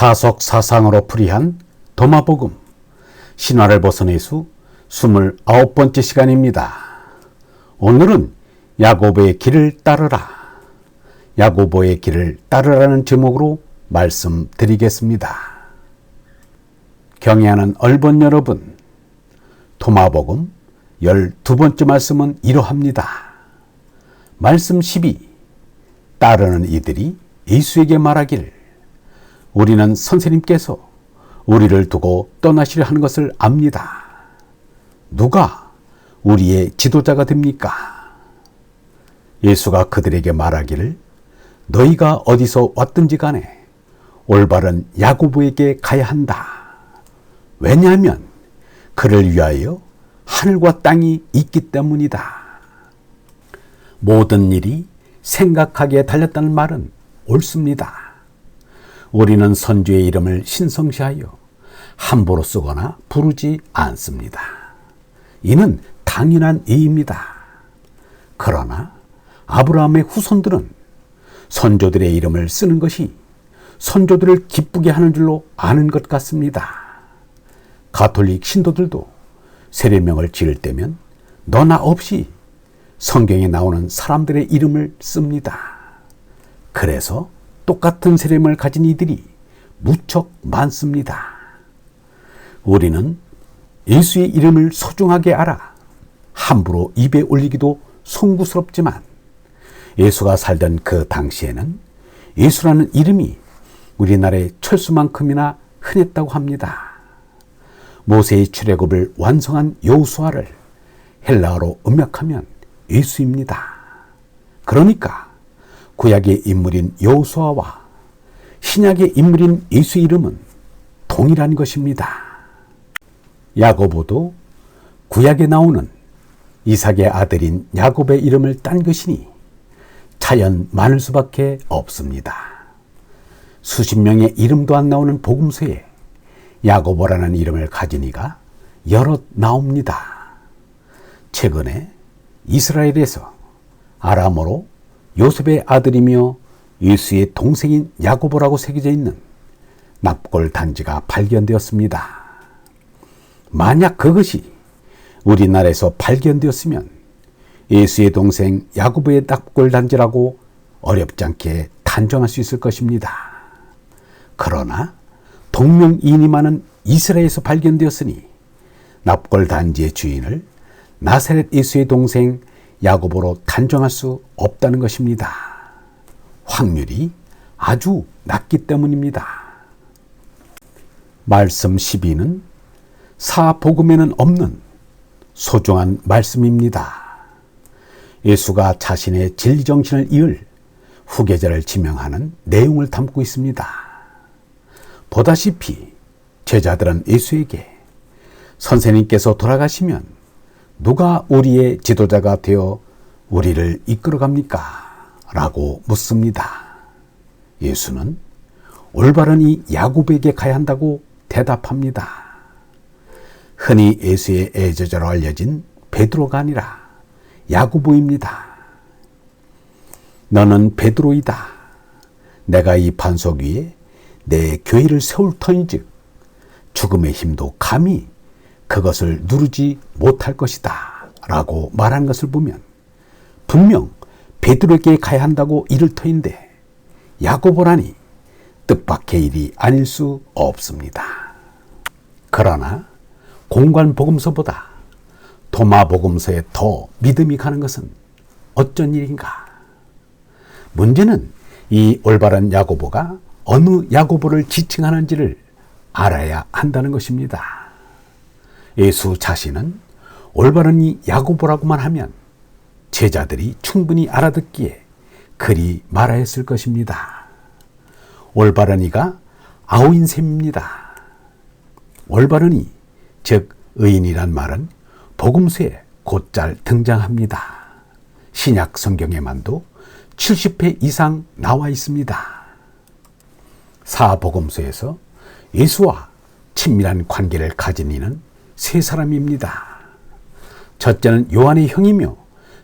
타석 사상으로 풀이한 도마복음 신화를 벗어내 수 29번째 시간입니다. 오늘은 야고보의 길을 따르라. 야고보의 길을 따르라는 제목으로 말씀드리겠습니다. 경애하는 얼본 여러분, 도마복음 12번째 말씀은 이러합니다. 말씀 12. 따르는 이들이 예수에게 말하길 우리는 선생님께서 우리를 두고 떠나시려 하는 것을 압니다. 누가 우리의 지도자가 됩니까? 예수가 그들에게 말하기를 너희가 어디서 왔든지 간에 올바른 야고보에게 가야 한다. 왜냐하면 그를 위하여 하늘과 땅이 있기 때문이다. 모든 일이 생각하기에 달렸다는 말은 옳습니다. 우리는 선주의 이름을 신성시하여 함부로 쓰거나 부르지 않습니다. 이는 당연한 예입니다. 그러나 아브라함의 후손들은 선조들의 이름을 쓰는 것이 선조들을 기쁘게 하는 줄로 아는 것 같습니다. 가톨릭 신도들도 세례명을 지을 때면 너나 없이 성경에 나오는 사람들의 이름을 씁니다. 그래서 똑같은 세례명을 가진 이들이 무척 많습니다. 우리는 예수의 이름을 소중하게 알아 함부로 입에 올리기도 송구스럽지만 예수가 살던 그 당시에는 예수라는 이름이 우리나라의 철수만큼이나 흔했다고 합니다. 모세의 출애굽을 완성한 여호수아를 헬라어로 음역하면 예수입니다. 그러니까 구약의 인물인 여호수아와 신약의 인물인 예수 이름은 동일한 것입니다. 야고보도 구약에 나오는 이삭의 아들인 야곱의 이름을 딴 것이니 자연 많을 수밖에 없습니다. 수십 명의 이름도 안 나오는 복음서에 야고보라는 이름을 가진 이가 여럿 나옵니다. 최근에 이스라엘에서 아람어로 요셉의 아들이며 예수의 동생인 야고보라고 새겨져 있는 납골 단지가 발견되었습니다. 만약 그것이 우리나라에서 발견되었으면 예수의 동생 야고보의 납골 단지라고 어렵지 않게 단정할 수 있을 것입니다. 그러나 동명이인이 많은 이스라엘에서 발견되었으니 납골 단지의 주인을 나사렛 예수의 동생 야고보로 단정할 수 없다는 것입니다. 확률이 아주 낮기 때문입니다. 말씀 12는 사복음에는 없는 소중한 말씀입니다. 예수가 자신의 진리 정신을 이을 후계자를 지명하는 내용을 담고 있습니다. 보다시피 제자들은 예수에게 선생님께서 돌아가시면 누가 우리의 지도자가 되어 우리를 이끌어 갑니까? 라고 묻습니다. 예수는 올바른 이 야곱에게 가야 한다고 대답합니다. 흔히 예수의 애저자로 알려진 베드로가 아니라 야고보입니다. 너는 베드로이다. 내가 이 반석 위에 내 교회를 세울 터인즉 죽음의 힘도 감히 그것을 누르지 못할 것이다. 라고 말한 것을 보면 분명 베드로에게 가야 한다고 이를 터인데 야고보라니 뜻밖의 일이 아닐 수 없습니다. 그러나 공관 복음서보다 도마 복음서에 더 믿음이 가는 것은 어쩐 일인가? 문제는 이 올바른 야고보가 어느 야고보를 지칭하는지를 알아야 한다는 것입니다. 예수 자신은 올바른 이 야고보라고만 하면 제자들이 충분히 알아듣기에 그리 말하였을 것입니다. 올바른 이가 아우인 셈입니다. 올바른 이, 즉 의인이란 말은 복음서에 곧잘 등장합니다. 신약 성경에만도 70회 이상 나와 있습니다. 사복음서에서 예수와 친밀한 관계를 가진 이는 세 사람입니다. 첫째는 요한의 형이며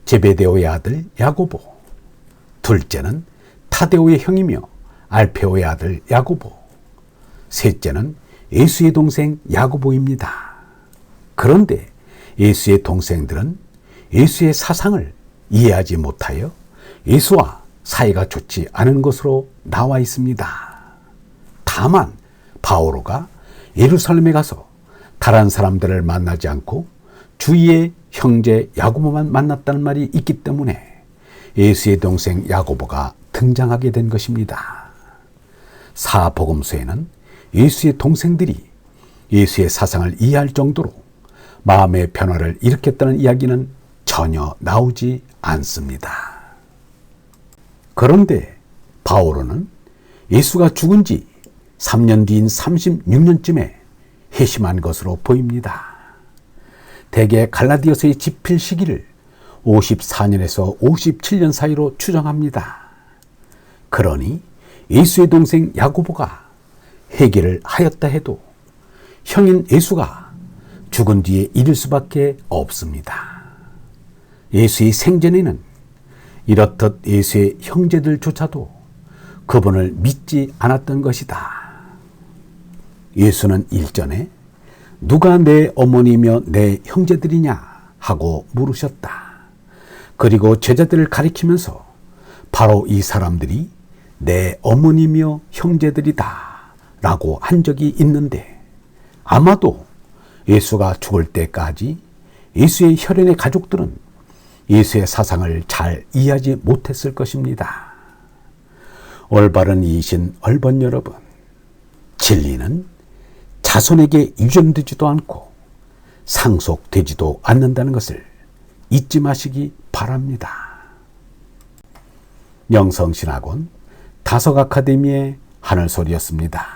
제베데오의 아들 야고보. 둘째는 타데오의 형이며 알페오의 아들 야고보. 셋째는 예수의 동생 야고보입니다. 그런데 예수의 동생들은 예수의 사상을 이해하지 못하여 예수와 사이가 좋지 않은 것으로 나와 있습니다. 다만 바오로가 예루살렘에 가서 다른 사람들을 만나지 않고 주위의 형제 야고보만 만났다는 말이 있기 때문에 예수의 동생 야고보가 등장하게 된 것입니다. 사복음서에는 예수의 동생들이 예수의 사상을 이해할 정도로 마음의 변화를 일으켰다는 이야기는 전혀 나오지 않습니다. 그런데 바오로는 예수가 죽은 지 3년 뒤인 36년쯤에 회심한 것으로 보입니다. 대개 갈라디아서의 집필 시기를 54년에서 57년 사이로 추정합니다. 그러니 예수의 동생 야고보가 회개를 하였다 해도 형인 예수가 죽은 뒤에 이를 수밖에 없습니다. 예수의 생전에는 이렇듯 예수의 형제들조차도 그분을 믿지 않았던 것이다. 예수는 일전에 누가 내 어머니며 내 형제들이냐 하고 물으셨다. 그리고 제자들을 가리키면서 바로 이 사람들이 내 어머니며 형제들이다 라고 한 적이 있는데 아마도 예수가 죽을 때까지 예수의 혈연의 가족들은 예수의 사상을 잘 이해하지 못했을 것입니다. 올바른 이신 얼번 여러분, 진리는 자손에게 유전되지도 않고 상속되지도 않는다는 것을 잊지 마시기 바랍니다. 영성신학원 다석 아카데미의 하늘소리였습니다.